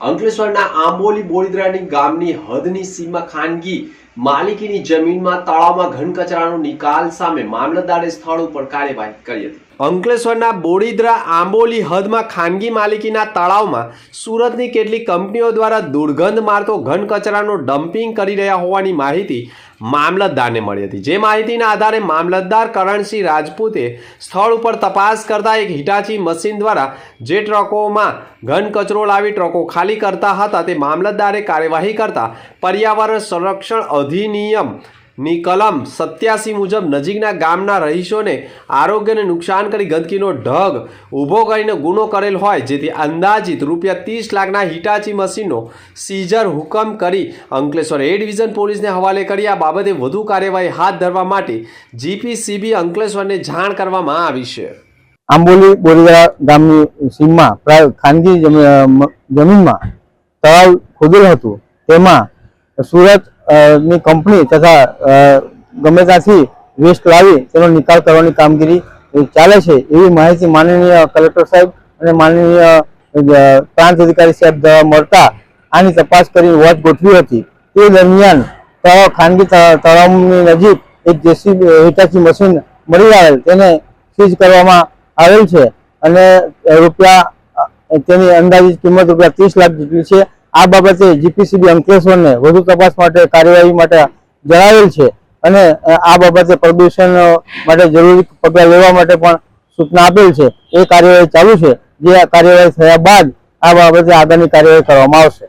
અંકલેશ્વરના આંબોલી બોળીદરાની ગામની હદની સીમા ખાનગી માલિકીની જમીનમાં તળાવમાં ઘન કચરાનો નિકાલ સામે મામલતદારે સ્થળ ઉપર કાર્યવાહી કરી હતી. અંકલેશ્વરના બોડીદરા આંબોલી હદમાં ખાનગી માલિકીના તળાવમાં સુરતની કેટલીક કંપનીઓ દ્વારા દુર્ગંધ મારતો ઘન કચરાનો ડમ્પિંગ કરી રહ્યા હોવાની માહિતી મામલતદારને મળી હતી. જે માહિતીના આધારે મામલતદાર કરણસિંહ રાજપૂતે સ્થળ ઉપર તપાસ કરતા એક હિટાચી મશીન દ્વારા જે ટ્રકોમાં ઘન કચરો લાવી ટ્રકો ખાલી કરતા હતા તે મામલતદારે કાર્યવાહી કરતા પર્યાવરણ સંરક્ષણ અધિનિયમની કલમ સત્યાસી મુજબ નજીકના ગામના રહીશોને આરોગ્યને નુકસાન કરી ગંદકીનો ઢગ ઊભો કરીને ગુનો કરેલ હોય, જેથી અંદાજિત રૂપિયા ત્રીસ લાખના હિટાચી મશીનનો સીઝર હુકમ કરી અંકલેશ્વર એ ડિવિઝન પોલીસને હવાલે કરી આ બાબતે વધુ કાર્યવાહી હાથ ધરવા માટે જીપીસીબી અંકલેશ્વરને જાણ કરવામાં આવી છે. આંબોલી બોરીગરા ગામની સીમમાં ખાનગી જમીનમાં તળાવ ખોદેલ હતું. તેમાં સુરત ની કંપની તથા ગમે ત્યાંથી વેસ્ટ લાવી, તેનો નિકાલ કરવાની કામગીરી ચાલે છે. એવી માહિતી માનનીય કલેક્ટર સાહેબ અને માનનીય પ્રાંત અધિકારી સાહેબ દ્વારા મળતા આની તપાસ કરી વોચ ગોઠવી હતી. તે દરમિયાન તળાવ, ખાનગી તળાવની નજીક એક જેસીબી, હિટાચી મશીન મળી આવેલ, તેને સીઝ કરવામાં આવેલ છે. અને રૂપિયા તેની અંદાજિત કિંમત રૂપિયા ત્રીસ લાખ જેટલી છે. આ બાબતે જીપીસીબી અંકલેશ્વરને વધુ તપાસ માટે કાર્યવાહી માટે જણાવેલ છે અને આ બાબતે પ્રદૂષણ માટે જરૂરી પગલાં લેવા માટે પણ સૂચના આપેલ છે. એ કાર્યવાહી ચાલુ છે. જે આ કાર્યવાહી થયા બાદ આ બાબતે આગળની કાર્યવાહી કરવામાં આવશે.